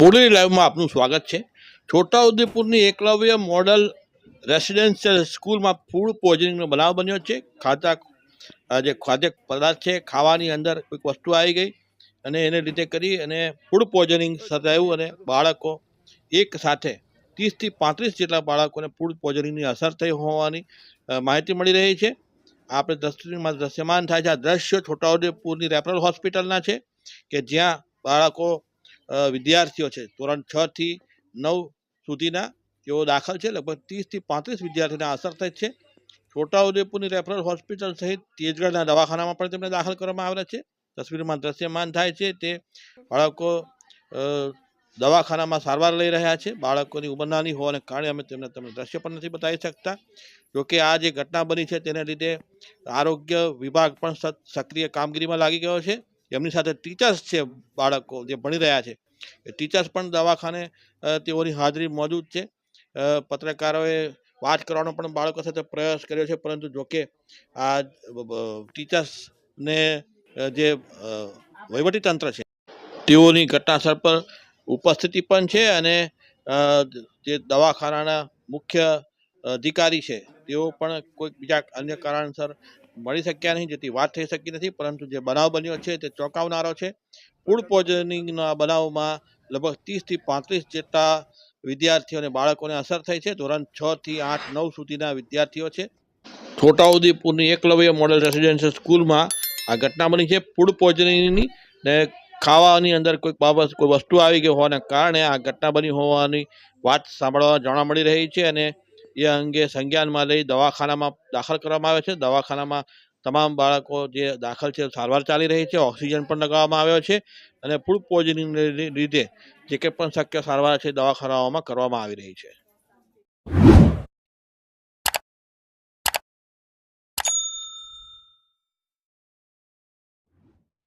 બોડેલી લાઈવમાં આપનું સ્વાગત છે. છોટાઉદેપુરની એકલવ્ય મોડલ રેસિડેન્શિયલ સ્કૂલમાં ફૂડ પોઈઝનિંગનો બનાવ બન્યો છે. ખાતા જે ખાદ્ય પદાર્થ છે, ખાવાની અંદર કોઈક વસ્તુ આવી ગઈ અને એને લીધે કરી અને ફૂડ પોઈઝનિંગ સર્જાયું અને બાળકો એક સાથે ત્રીસથી પાંત્રીસ જેટલા બાળકોને ફૂડ પોઈઝનિંગની અસર થઈ હોવાની માહિતી મળી રહી છે. આપણે દ્રશ્યમાં દ્રશ્યમાન થાય છે. આ દ્રશ્યો છોટાઉદેપુરની રેફરલ હોસ્પિટલના છે કે જ્યાં બાળકો વિદ્યાર્થીઓ છે. ધોરણ છ થી નવ સુધીના તેઓ દાખલ છે. લગભગ ત્રીસથી પાંત્રીસ વિદ્યાર્થીઓને અસર થઈ છે. છોટાઉદેપુરની રેફરલ હોસ્પિટલ સહિત તેજગઢના દવાખાનામાં પણ તેમને દાખલ કરવામાં આવેલા છે. તસવીરમાં દ્રશ્યમાન થાય છે તે બાળકો દવાખાનામાં સારવાર લઈ રહ્યા છે. બાળકોની ઉંમર નાની હોવાને કારણે અમે તેમને તમને દ્રશ્ય પણ નથી બતાવી શકતા. જોકે આ જે ઘટના બની છે તેને લીધે આરોગ્ય વિભાગ પણ સક્રિય કામગીરીમાં લાગી ગયો છે. એમની સાથે ટીચર્સ છે બાળકો જે ભણી રહ્યા છે. એ ટીચર્સ પણ દવાખાને તેઓની હાજરી મોજૂદ છે. પત્રકારોએ વાત કરવાનો પણ બાળકો સાથે પ્રયાસ કર્યો છે, પરંતુ જોકે આ ટીચર્સને જે વહીવટીતંત્ર વહીવટી તંત્ર છે, તેઓની ઘટનાસ્થળ પર ઉપસ્થિતિ પણ છે અને જે દવાખાનાના મુખ્ય અધિકારી છે, તેઓ પણ કોઈક બીજા અન્ય કારણસર મળી શક્યા નહીં, જેથી વાત થઈ શકી નથી. પરંતુ જે બનાવ બન્યો છે, તે ચોંકાવનારો છે. ફૂડ પોઈઝનિંગના બનાવમાં લગભગ ત્રીસથી પાંત્રીસ જેટલા વિદ્યાર્થીઓ અને બાળકોને અસર થઈ છે. ધોરણ છ થી આઠ, નવ સુધીના વિદ્યાર્થીઓ છે. છોટાઉદેપુરની એકલવ્ય મોડેલ રેસિડેન્શિયલ સ્કૂલમાં આ ઘટના બની છે. ફૂડ પોઈઝનિંગની ને ખાવાની અંદર કોઈક બાબત, કોઈ વસ્તુ આવી ગઈ હોવાના કારણે આ ઘટના બની હોવાની વાત સાંભળવા જાણવા મળી રહી છે અને એ અંગે સંજ્ઞાનમાં લઈ દવાખાનામાં દાખલ કરવામાં આવે છે. દવાખાનામાં તમામ બાળકો જે દાખલ છે, સારવાર ચાલી રહી છે, ઓક્સિજન પણ લગાવવામાં આવ્યો છે અને ફૂડ પોઈઝનિંગને લીધે જે કંઈ પણ શક્ય સારવાર છે, દવાખાનાઓમાં કરવામાં આવી રહી છે.